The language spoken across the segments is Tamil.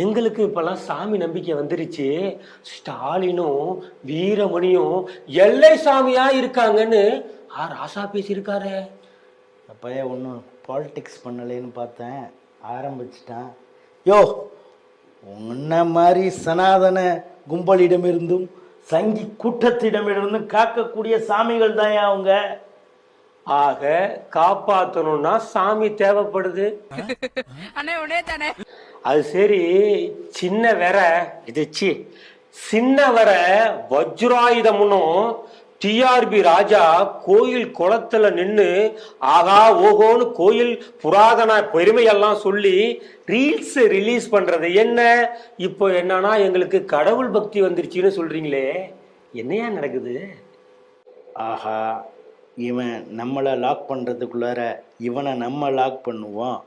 எங்களுக்கு இப்பெல்லாம் சாமி நம்பிக்கை வந்துருச்சு. ஸ்டாலினும் வீரமணியும் எல்லை சாமியா இருக்காங்கன்னு ஆ ராசா பேசியிருக்காரு. அப்பயே ஒன்றும் பாலிடிக்ஸ் பண்ணலேன்னு பார்த்தேன். ஆரம்பிச்சிட்டான். யோ உன்ன மாதிரி சனாதன கும்பலிடமிருந்தும் சங்கி கூட்டத்திடமிருந்தும் காக்கக்கூடிய சாமிகள் தான் அவங்க? ஆக காப்பாத்தணும்னா சாமி தேவைப்படுது. அண்ணே உடனே தானே. அது சரி சின்ன வர இது சி. சின்ன வர வஜ்ராயுதமுன்னும் டிஆர்பி ராஜா கோயில் குளத்துல நின்னு ஆகா ஓகோன்னு கோயில் புராதன பெருமையெல்லாம் சொல்லி ரீல்ஸ் ரிலீஸ் பண்றது என்ன? இப்போ என்னன்னா எங்களுக்கு கடவுள் பக்தி வந்துருச்சுன்னு சொல்றீங்களே. என்னையா நடக்குது? ஆஹா இவன் நம்மளை லாக் பண்ணுறதுக்குள்ளார இவனை நம்ம லாக் பண்ணுவோம்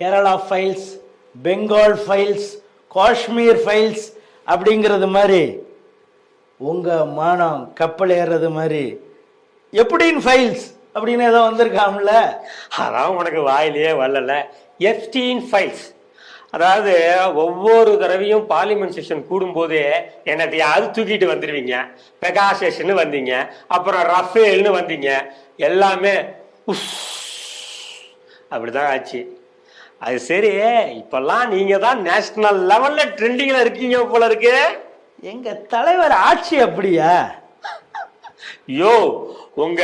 Kerala files Bengal files Kashmir files அப்படிங்கிறது மாதிரி உங்கள் மானம் கப்பல் ஏறுறது மாதிரி எப்படின்னு ஃபைல்ஸ் அப்படின்னு ஏதோ வந்திருக்காம்ல? அதான் உனக்கு வாயிலேயே வரல எஃப்டீன் ஃபைல்ஸ் அதாவது ஒவ்வொரு தடவையும் பார்லிமெண்ட் செஷன் கூடும்போதே என்னத்தையாவது தூக்கிட்டு வந்துடுவீங்க பெகா செஷன் வந்தீங்க. அப்புறம் ரஃபேல்னு வந்தீங்க. எல்லாமே உஸ் அப்படிதான் ஆச்சு. அது சரி இப்பெல்லாம் நீங்க தான் நேஷனல் லெவல்ல ட்ரெண்டிங்ல இருக்கீங்க போல இருக்கு. எங்கள் தலைவர் ஆட்சி அப்படியா யோ உங்க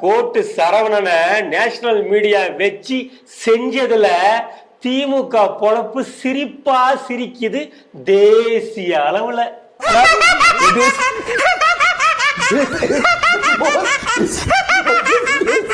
கோட்டு சரவணனை நேஷனல் மீடியா வச்சு செஞ்சதுல திமுக பொழப்பு சிரிப்பா சிரிக்குது தேசிய அளவுல. இது-